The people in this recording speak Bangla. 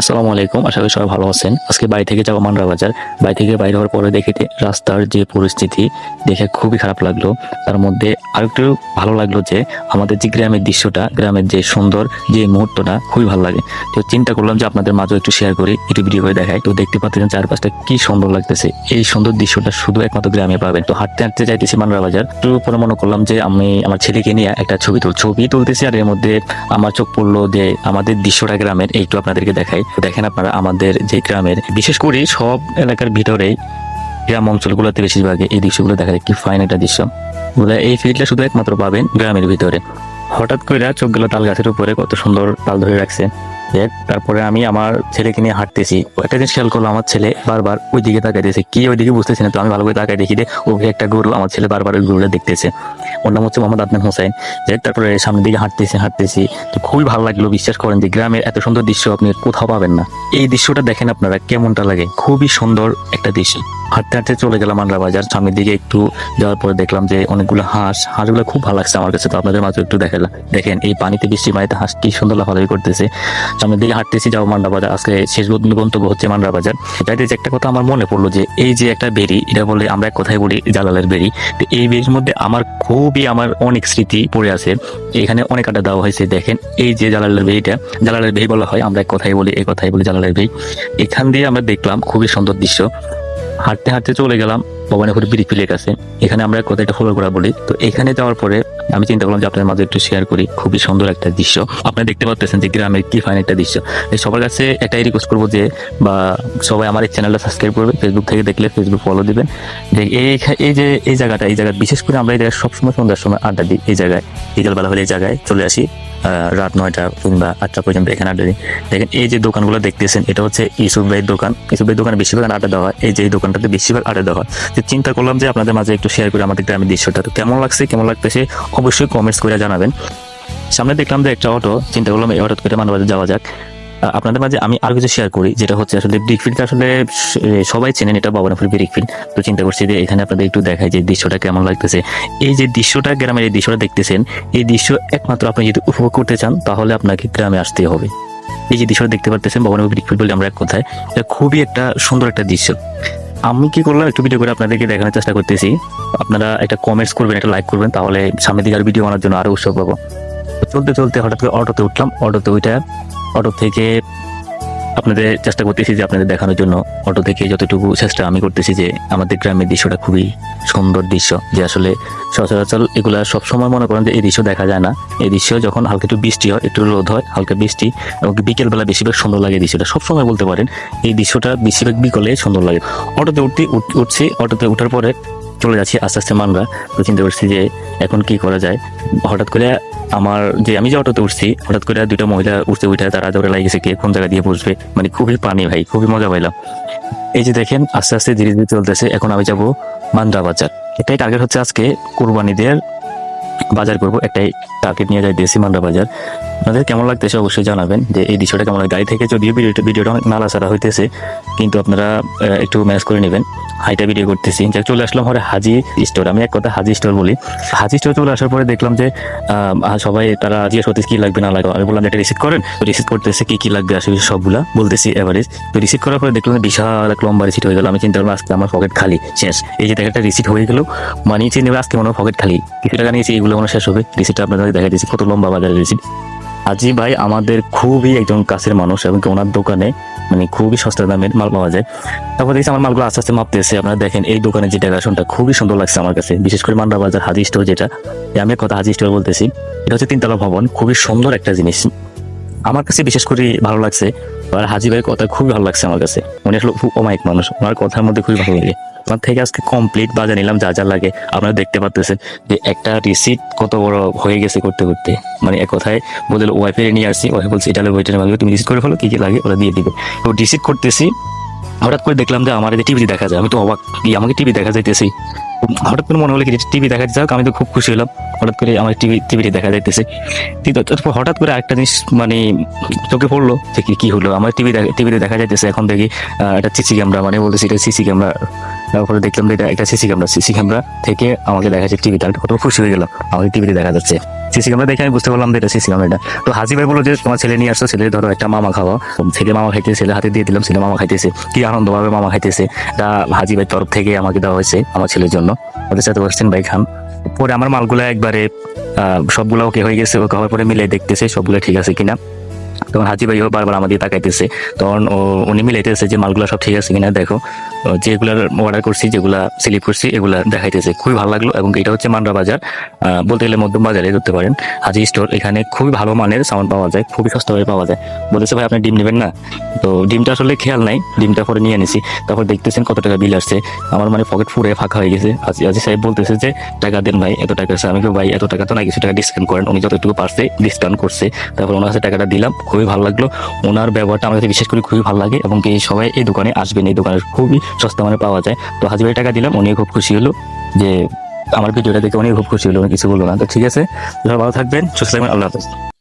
আসসালামু আলাইকুম, আশা করি সবাই ভালো আছেন। আজকে বাড়ি থেকে যাব মান্ডা বাজার বাড়ি থেকে বাইরে হওয়ার পরে দেখে রাস্তার যে পরিস্থিতি, দেখে খুবই খারাপ লাগল। তার মধ্যে আরেকটু ভালো লাগল যে আমাদের যে গ্রামের দৃশ্যটা, গ্রামের যে সুন্দর যে মুহূর্তটা, খুবই ভালো লাগে। তো চিন্তা করলাম যে আপনাদের মাঝেও একটু শেয়ার করি, একটু ভিডিও করে দেখাই। তো দেখতে পাচ্ছেন চারপাশটা কি সুন্দর লাগতেছে। এই সুন্দর দৃশ্যটা শুধু একমাত্র গ্রামে পাবেন। তো হাঁটতে হাঁটতে যাইতেছি মানরা বাজার। তো পরে মনে করলাম যে আমি আমার ছেলেকে নিয়ে একটা ছবি তুল, ছবি তুলতেছি আর এর মধ্যে আমার চোখ পড়ল যে আমাদের দৃশ্যটা গ্রামের একটু আপনাদেরকে দেখাই। দেখেন আপনারা, আমাদের যে গ্রামের, বিশেষ করে সব এলাকার ভিতরেই গ্রাম অঞ্চলগুলোতে বেশিরভাগে এই দৃশ্যগুলো দেখা যায়। কি ফাইন একটা দৃশ্য। বলে এই ফিল্ডটা শুধু একমাত্র পাবেন গ্রামের ভিতরে। হঠাৎ করে চোখ তাল গাছের উপরে কত সুন্দর তাল ধরে রাখছে। দেখ, তারপরে আমি আমার ছেলেকে নিয়ে হাঁটতেছি। একটা জিনিস খেয়াল করল আমার ছেলে বারবার ওই দিকে তাকাইতেছে কি ওই দিকে বুঝতেছি না তো আমি ভালো করে তাকাই দেখি যে ওকে একটা গরু আমার ছেলে বারবার ওই গরুটা দেখতেছে। ওর নাম হচ্ছে মোহাম্মদ আদনান হোসেন হোক, তারপরে সামনের দিকে হাঁটতেছি হাঁটতেছি। তো খুবই ভালো লাগল বিশ্বাস করেন যে গ্রামের এত সুন্দর দৃশ্য আপনি কোথাও পাবেন না। এই দৃশ্যটা দেখেন আপনারা কেমনটা লাগে। খুবই সুন্দর একটা দৃশ্য। হাঁটতে হাঁটতে চলে গেলাম আন্ডা বাজার। সামনের দিকে একটু যাওয়ার পরে দেখলাম যে অনেকগুলো হাঁস, হাঁসগুলো খুব ভালো লাগছে আমার কাছে। তো আপনাদের মাঝে একটু দেখালাম দেখেন, এই পানিতে বৃষ্টি, পানিতে হাঁস কি সুন্দর লাফালাফি করতেছে। সামনের দিকে হাঁটতেছি যাও মান্ডা বাজার। আজকে শেষ গন্ত- গন্তব্য হচ্ছে মান্ডা বাজার। যাইতে যে একটা কথা আমার মনে পড়ল যে, এই যে একটা বেরি, এটা বলে আমরা এক কথায় বলি জালালের বেরি। তো এই বেরির মধ্যে আমার খুবই আমার অনেক স্মৃতি পড়ে আছে। এখানে অনেক আড্ডা দেওয়া হয়েছে। দেখেন, এই যে জালালের বেরিটা জালালের বেরি বলা হয়, আমরা এক কথাই বলি এই কথাই বলি জালালের বেরি। এখান দিয়ে আমরা দেখলাম খুবই সুন্দর দৃশ্য। হাঁটতে হাঁটতে চলে গেলাম, ভবানীপুর বিড়ি ফিলের কাছে এখানে আমরা এক কথাটা ফলো করা বলি। তো এখানে যাওয়ার পরে আমি চিন্তা করলাম যে আপনাদের মাঝে একটু শেয়ার করি। খুবই সুন্দর একটা দৃশ্য। আপনারা দেখতে পাচ্ছেন যে গ্রামের কি ফাইন একটা দৃশ্য। সবার কাছে এটাই রিকোয়েস্ট করব যে, বা সবাই আমার এই চ্যানেলটা সাবস্ক্রাইব করবে ফেসবুক থেকে দেখলে ফেসবুক ফলো দিবেন। যে এই এই যে, এই জায়গাটা, এই জায়গা বিশেষ করে আমরা এই জায়গায় সবসময় সন্ধ্যার সময় আড্ডা দিই। এই জায়গায়, বিকালবেলা হলে এই জায়গায় চলে আসি। রাত নয়টা কিংবা আটটা পর্যন্ত এখানে আড্ডা দিই। দেখেন, এই যে দোকানগুলো দেখতেছেন, এটা হচ্ছে ইসুফ ভাইয়ের দোকান। ইসুফ ভাইয়ের দোকানে বেশিরভাগ আড্ডা দেওয়া হয়। এই যে দোকানটাতে বেশিরভাগ আড্ডা দেওয়া হয়। তো চিন্তা করলাম যে আপনাদের মাঝে একটু শেয়ার করে আমাদের গ্রামের দৃশ্যটা। তো কেমন লাগছে, কেমন লাগতেছে, অবশ্যই কমেন্টস করে জানাবেন। সামনে দেখলাম যে একটা অটো চিন্তা করলাম এই অটো করে মানবাজার যাওয়া যাক। আপনাদের মাঝে আমি আরও কিছু শেয়ার করি, যেটা হচ্ছে আসলে ব্রিকফিল্ড আসলে সবাই চেনেন, এটা বাবনাফুল ব্রিকফিল্ড তো চিন্তা করছি যে এখানে আপনাদের একটু দেখায় যে দৃশ্যটা কেমন লাগতেছে। এই যে দৃশ্যটা, গ্রামের এই দৃশ্যটা দেখতেছেন, এই দৃশ্য একমাত্র আপনি যদি উপভোগ করতে চান, তাহলে আপনাকে গ্রামে আসতে হবে। এই যে দৃশ্যটা দেখতে পারতেছেন ভবনের ব্রিকফিল্ড বলে আমরা এক কথায়, এটা খুবই একটা সুন্দর একটা দৃশ্য। আমি কি করলাম, একটু ভিডিও করে আপনাদেরকে দেখানোর চেষ্টা করতেছি। আপনারা একটা কমেন্টস করবেন, একটা লাইক করবেন, তাহলে সামনের দিকে আর ভিডিও বানানোর জন্য আরও উৎসব পাবো। চলতে চলতে হঠাৎ করে অটোতে উঠলাম। অটোতে উঠে অটো থেকে আপনাদের চেষ্টা করতেছি যে আপনাদের দেখানোর জন্য। অটো থেকে যতটুকু চেষ্টা আমি করতেছি যে আমাদের গ্রামের দৃশ্যটা খুবই সুন্দর দৃশ্য, যে আসলে সচরাচর এগুলা সবসময় মনে করেন যে এই দৃশ্য দেখা যায় না। এই দৃশ্য যখন হালকা একটু বৃষ্টি হয়, একটু রোদ হয়, হালকা বৃষ্টি এবং বিকেলবেলা বেশিরভাগ সুন্দর লাগে এই দৃশ্যটা। সবসময় বলতে পারেন এই দৃশ্যটা বেশিরভাগ বিকলে সুন্দর লাগে। অটোতে উঠতে উঠছি, অটোতে উঠার পরে চলে যাচ্ছি আস্তে আস্তে মানরা তো চিন্তা করছি যে এখন কি করা যায়। হঠাৎ করে আমার যে আমি যে অটোতে উঠছি, হঠাৎ করে দুইটা মহিলা উঠতে উঠে তারা দৌড়ে লাগিয়েছে কে কোন জায়গা দিয়ে বসবে। মানে খুবই পানি ভাই, খুবই মজা পাইলাম। এই যে দেখেন, আস্তে আস্তে ধীরে ধীরে চলতেছে। এখন আমি যাব মান্দ্রা বাজার। এটাই টার্গেট হচ্ছে আজকে কোরবানিদের বাজার করব, একটাই টার্গেট নিয়ে যাই দেশি মান্দ্রা বাজার। আপনাদের কেমন লাগতেছে অবশ্যই জানাবেন যে এই দৃশ্যটা কেমন লাগে। গাড়ি থেকে যদিও ভিডিওটা ভিডিওটা অনেক নাড়াচাড়া হইতেছে, কিন্তু আপনারা একটু ম্যানেজ করে নেবেন। হাইটা ভিডিও করতেছি। যাক, চলে আসলাম হরে হাজি স্টোর আমি এক কথা হাজি স্টোর বলি। হাজি স্টোর চলে আসার পরে দেখলাম যে সবাই তারা জিজ্ঞেস করতেছে, কি লাগবে, না লাগবে? আমি বললাম, এটা রিসিভ করেন? তো রিসিভ করতেছে, কি কি লাগবে? আসলে সবগুলা বলতেছি এভারেজ তো রিসিভ করার পরে দেখলাম বিশাল এক লম্বা রিসিট হয়ে গেল। আমি চিন্তা করলাম, আজকে আমার পকেট খালি, শেষ। এই যে একটা রিসিট হয়ে গেল। মানে চিন্তা করলাম আজকে মনে পকেট খালি। কিছু টাকা নিয়েছি এগুলো মনে শেষ হবে। রিসিটটা আপনাদের দেখা দিয়েছি। কত লম্বা বাজারের রিসিট আজি ভাই আমাদের খুবই একজন কাছের মানুষ এবং ওনার দোকানে মানে খুবই সস্তা দামের মাল পাওয়া যায়। তারপর দেখছি আমার মালগুলো আস্তে আস্তে মাপতেছে। আপনারা দেখেন এই দোকানে যে ডেকোরেশনটা খুবই সুন্দর লাগছে আমার কাছে। বিশেষ করে মান্ডা বাজার হাজি স্টোর যেটা আমি কথা হাজি স্টোর বলতেছি, এটা হচ্ছে তিনতলা ভবন। খুবই সুন্দর একটা জিনিস। আমার কাছে বিশেষ করে ভালো লাগছে, আর হাজি ভাইয়ের কথা খুবই ভালো লাগছে আমার কাছে। উনি আসলে খুব অমায়িক মানুষ, ওনার কথার মধ্যে খুবই ভালো লাগে। ওনার থেকে আজকে কমপ্লিট বাজার নিলাম, যা যা লাগে। আপনারা দেখতে পাচ্ছেন যে একটা রিসিট কত বড় হয়ে গেছে করতে করতে। মানে এক কথায় বলে ওয়াইফাই নিয়ে আসছি ওয়াইফ বলছে এটা ওইটা লাগবে, তুমি রিসিট করে ফেলো, কি কি লাগে ওরা দিয়ে দিবে। তো রিসিট করতেছি হঠাৎ করে দেখলাম যে আমার এই টিভি দেখা যায়, আমি তো অবাক আমাকে টিভি দেখা যাইতেছি। হঠাৎ করে মনে হলো কি টিভি দেখা যাক, আমি তো খুব খুশি হলাম। হঠাৎ করে আমার টিভি টিভিটি দেখা যাইতেছে। তারপর হঠাৎ করে একটা জিনিস মানে চোখে পড়ল যে কি কি হলো। আমার টিভি টিভিতে দেখা যাইতেছে এখন দেখি একটা সিসি ক্যামেরা মানে বলতেছি এটা সিসি ক্যামেরা তারপরে দেখলাম যে এটা একটা সিসি ক্যামেরা সিসি ক্যামেরা থেকে আমাকে দেখা যাচ্ছে টিভিটা কত খুশি হয়ে গেলাম, আমাকে টিভিতে দেখা যাচ্ছে। সিসি ক্যামেরা দেখে আমি বুঝতে পারলাম যে এটা সিসি ক্যামেরাটা তো হাজি ভাই বলল যে, তোমার ছেলে নিয়ে আসছো, ছেলে, ধরো একটা মামা খাওয়া ছেলে মামা খাইতে ছেলে হাতে দিয়ে দিলাম, ছেলে মামা খাইতেছে। কি আনন্দভাবে মামা খাইতেছে। এটা হাজি ভাই তরফ থেকে আমাকে দেওয়া হয়েছে, আমার ছেলের জন্য। ওদের সাথে বসছেন ভাই, খান। পরে আমার মালগুলো একবারে সবগুলো ওকে হয়ে গেছে, ওকে হওয়ার পরে মিলে দেখতেছে, সবগুলো ঠিক আছে কিনা। তখন হাজি ভাইও বারবার আমাদের তাকাইতেছে। তখন উনি মিলাইতেছে যে মালগুলো সব ঠিক আছে কিনা দেখো। ও যেগুলা অর্ডার করছি, যেগুলা স্লিপ করছি, এগুলা দেখাইতেছে। খুবই ভালো লাগল এবং এটা হচ্ছে মান্ডা বাজার। বলতে গেলে মধ্যম বাজারে ধরতে পারেন। হাজি স্টোর এখানে খুবই ভালো মানের সাউন্ড পাওয়া যায়, খুবই সস্তাভাবে পাওয়া যায়। বলেছে, ভাই, আপনি ডিম নেবেন না? তো ডিমটা আসলে খেয়াল নাই, ডিমটা পরে নিয়ে নিছি তারপর দেখতেছেন কত টাকা বিল আসছে। আমার মানে পকেট ফুরে ফাঁকা হয়ে গেছে। হাজি হাজি সাহেব বলতেছে যে, টাকা দেন ভাই, এত টাকা আছে। আমি ভাই, এত টাকা তো না কিছু টাকা ডিসকাউন্ট করেন। উনি যতটুকু পারছে ডিসকাউন্ট করছে। তারপর ওনার কাছে টাকাটা দিলাম। খুবই ভালো লাগল। ওনার ব্যবহারটা আমার কাছে বিশেষ করে খুবই ভালো লাগে এবং এই সবাই এই দোকানে আসবেন, এই দোকানের খুবই সস্তা মানে পাওয়া যায়। তো হাজি ভাই টাকা দিলাম উনি খুব খুশি হলো যে আমার ভিডিওটা দেখে উনি খুব খুশি হলো কিছু বলল না। তো ঠিক আছে ভালো থাকবেন, সুস্থ থাকবেন, আল্লাহ হাফেজ।